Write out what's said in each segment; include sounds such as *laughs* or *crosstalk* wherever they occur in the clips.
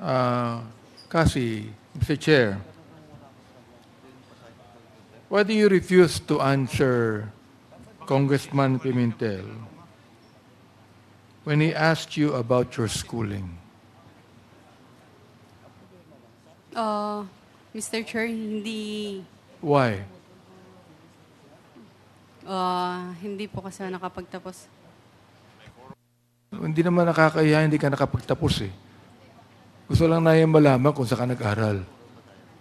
Uh, Kasi, Mr. Chair, why do you refuse to answer Congressman Pimentel when he asked you about your schooling? Uh, Mr. Chair, hindi Why? uh, hindi po kasi nakapagtapos. Hindi naman nakakaya, hindi ka nakapagtapos eh. Gusto lang na yung malaman kung saan ka nag-aral.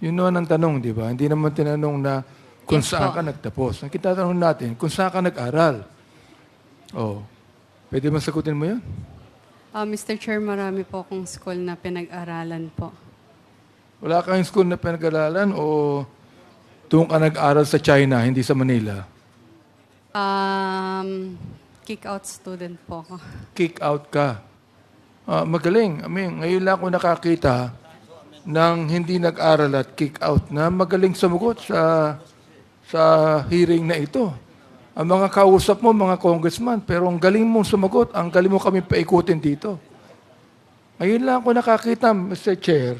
Yun naman ang tanong, di ba? Hindi naman tinanong na kung Yes saan po. ka nagtapos. Ang kitatanong natin, kung saan ka nag-aral. Oh. Pwede ba sagutin mo yan? Uh, Mr. Chair, marami po akong school na pinag-aralan po. Wala kang school na pinag-aralan o doon ka nag-aral sa China, hindi sa Manila? Um, kick-out student po ako. Kick out ka. Ah, magaling. I mean, ngayon lang ako nakakita ng hindi nag-aral at kick out na magaling sumugot sa sa hearing na ito. Ang mga kausap mo, mga congressman, pero ang galing mong sumagot, ang galing mo kami paikutin dito. Ngayon lang ako nakakita, Mr. Chair,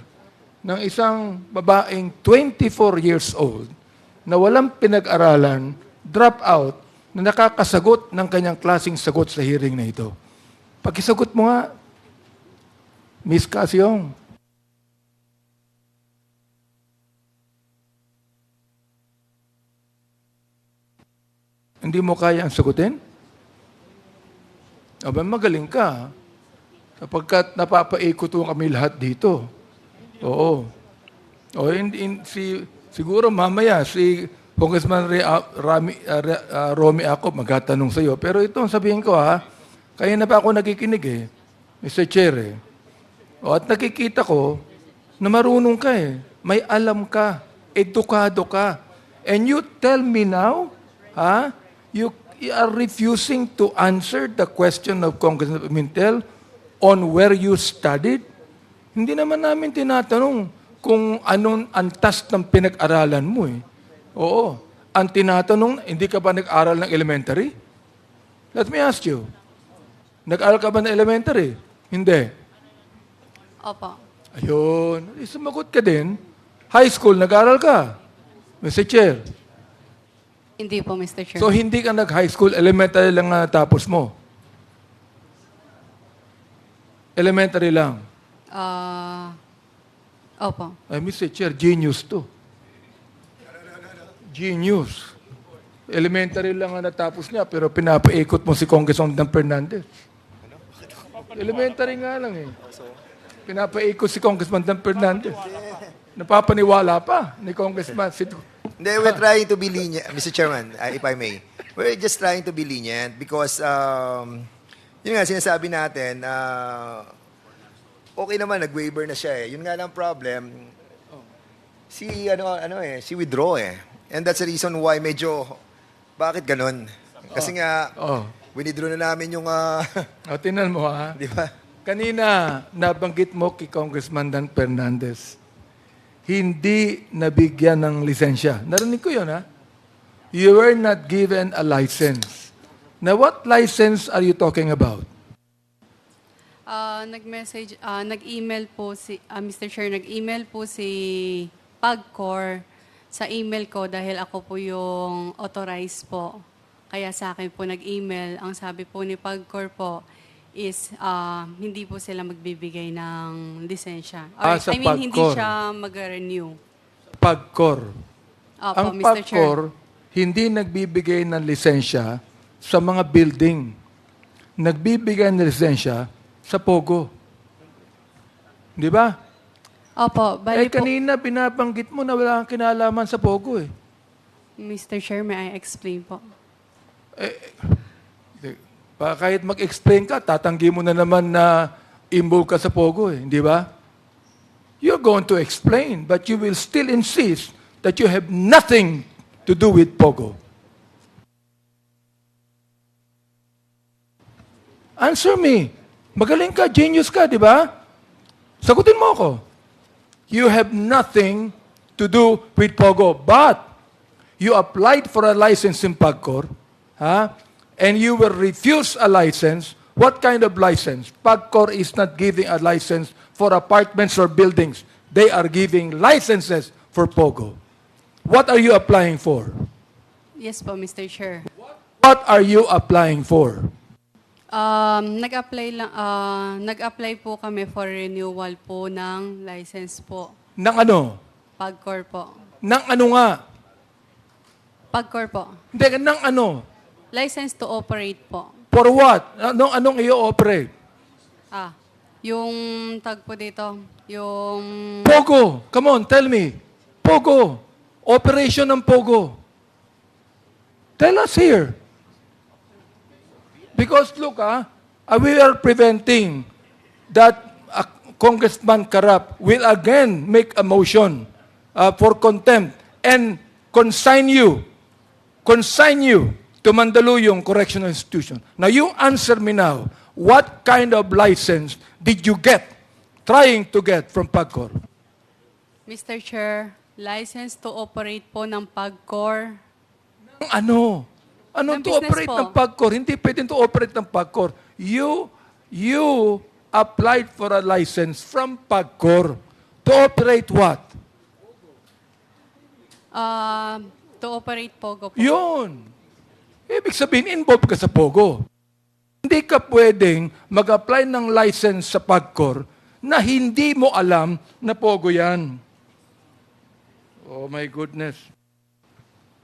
ng isang babaeng 24 years old na walang pinag-aralan, drop out, na nakakasagot ng kanyang klasing sagot sa hearing na ito. Pakisagot mo nga, Miss Casyong. Hindi mo kaya ang sagutin? Aba, magaling ka. Sapagkat napapaikot kami lahat dito. Oo. O, in, in- si, siguro mamaya, si Congressman Re, ah, Rami, Re- ah, Romy ako magtatanong sa iyo. Pero ito sabihin ko ha, kaya na pa ako nakikinig eh, Mr. Chair eh. O, at nakikita ko na marunong ka eh. May alam ka. Edukado ka. And you tell me now, ha? You, are refusing to answer the question of Congressman Pimentel on where you studied? Hindi naman namin tinatanong kung anong antas ng pinag-aralan mo eh. Oo. Ang tinatanong, hindi ka ba nag-aral ng elementary? Let me ask you. Nag-aral ka ba ng elementary? Hindi. Opo. Ayun. Eh, Sumagot ka din. High school, nag-aral ka. Mr. Chair. Hindi po, Mr. Chair. So, hindi ka nag-high school, elementary lang na tapos mo. Elementary lang. uh, opo. Ay, Mr. Chair, genius to. Genius. Elementary lang ang natapos niya, pero pinapaikot mo si Congressman Dan Fernandez. Elementary nga lang eh. Pinapaikot si Congressman Dan Fernandez. Napapaniwala pa ni Congressman. Si, Hindi, we're trying to be lenient, Mr. Chairman, uh, if I may. We're just trying to be lenient because, um, yun nga, sinasabi natin, uh, okay naman, nag-waiver na siya eh. Yun nga lang problem, si, ano, ano eh, si withdraw eh. And that's the reason why medyo, bakit ganun? Kasi nga, oh. winidraw na namin yung, uh, O, tinan mo ha. *laughs* di ba? Kanina, nabanggit mo kay Congressman Dan Fernandez, hindi nabigyan ng lisensya. Narinig ko yun, ha? You were not given a license. Now, what license are you talking about? Uh, nag-message, uh, nag-email po si, uh, Mr. Chair, nag-email po si Pagcor sa email ko dahil ako po yung authorized po. Kaya sa akin po nag-email. Ang sabi po ni Pagcor po is uh, hindi po sila magbibigay ng lisensya. Or, Ah, sa I mean, hindi siya mag-renew. Pagcor. Opo, Ang Mr. Chair. Pagcor, hindi nagbibigay ng lisensya sa mga building. Nagbibigay ng lisensya sa Pogo. Di ba? Opo, bali Eh, po, kanina binabanggit mo na wala kang kinalaman sa Pogo eh. Mr. Chair, may I explain po? Di- Pa, kahit mag-explain ka, tatanggi mo na naman na involved ka sa Pogo eh, di ba? You're going to explain, but you will still insist that you have nothing to do with Pogo. Answer me. Magaling ka, genius ka, di ba? Sagutin mo ako. You have nothing to do with Pogo, but you applied for a license in Pagcor, ha? And you were refused a license, what kind of license? Pagcor is not giving a license for apartments or buildings. They are giving licenses for POGO. What are you applying for? Yes po, Mr. Chair. What are you applying for? Um, nag-apply lang ah, nag-apply po kami for renewal po ng license po. Nang ano? Pagcor po. Nang ano nga? Pagcor po. Hindi, nang ano? License to operate po. For what? Anong, anong i-operate? Ah, yung tag po dito, yung Pogo. Come on, tell me. Pogo. Operation ng Pogo. Tell us here. Because look, ah, uh, we are preventing that uh, Congressman Karap will again make a motion uh, for contempt and consign you, consign you to Mandaluyong Correctional Institution. Now you answer me now, what kind of license did you get, trying to get from PAGCOR? Mr. Chair, license to operate po ng Pagcor. Ang Ano? Ano Ng to business operate po. ng PAGCOR? Hindi pwedeng to operate ng PAGCOR. You, you applied for a license from PAGCOR to operate what? Ah, to operate Pogo po. Yun. Ibig sabihin, involved ka sa POGO. Hindi ka pwedeng mag-apply ng license sa PAGCOR na hindi mo alam na POGO yan. Oh my goodness.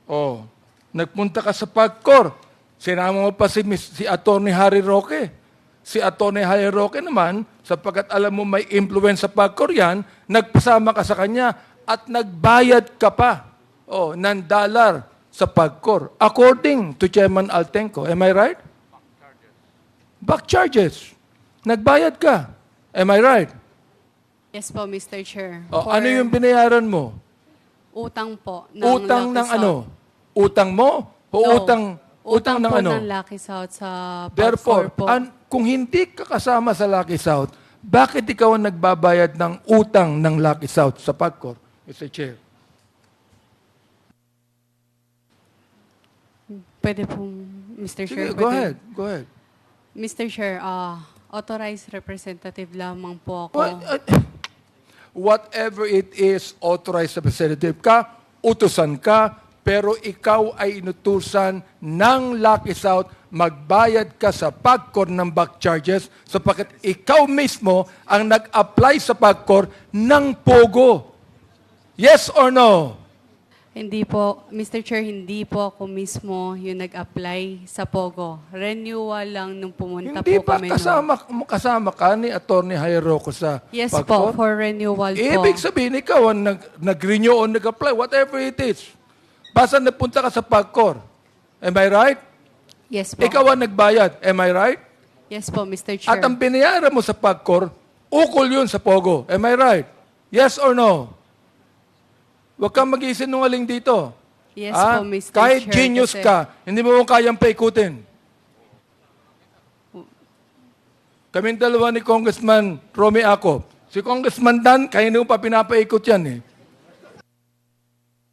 Oh, nagpunta ka sa PAGCOR. Sinama mo pa si, si Attorney Harry Roque. Si Attorney Harry Roque naman, sapagkat alam mo may influence sa PAGCOR yan, nagpasama ka sa kanya at nagbayad ka pa oh, ng dollar sa PAGCOR. According to Chairman Altenco. Am I right? Back charges. Nagbayad ka. Am I right? Yes po, Mr. Chair. Oh, For ano yung binayaran mo? Utang po. Ng utang Lucky ng South. ano? Utang mo? O No. utang, utang, ng po ano? ng Lucky South sa Therefore, Pagcor po. an- kung hindi ka kasama sa Lucky South, bakit ikaw ang nagbabayad ng utang ng Lucky South sa PAGCOR, Mr. Chair? Pwede po, Mr. Sige, Chair. go pwede- ahead. Go ahead. Mr. Chair, ah, authorized representative lamang po ako. What- uh, whatever it is, authorized representative ka, utusan ka, pero ikaw ay inutusan ng Lucky South, magbayad ka sa PAGCOR ng back charges sapagkat ikaw mismo ang nag-apply sa PAGCOR ng POGO. Yes or no? Hindi po, Mr. Chair, hindi po ako mismo yung nag-apply sa POGO. Renewal lang nung pumunta Hindi po ba kami. kasama, kasama ka ni Atty. Hayroco sa Yes po, for renewal po. Ibig sabihin, ikaw ang nag, nag-renew o nag-apply, whatever it is. Basta nagpunta ka sa PAGCOR. Am I right? Yes po. Ikaw ang nagbayad. Am I right? Yes po, Mr. Chair. At ang binayaran mo sa PAGCOR, ukol yun sa POGO. Am I right? Yes or no? Huwag kang mag-isinungaling dito. yes Ah, po, Mr. Kahit Chair. genius kasi- ka, hindi mo kayang paikutin. Kaming dalawa ni Congressman Romy Ako. Si Congressman Dan, kaya mo pa pinapaikot yan eh.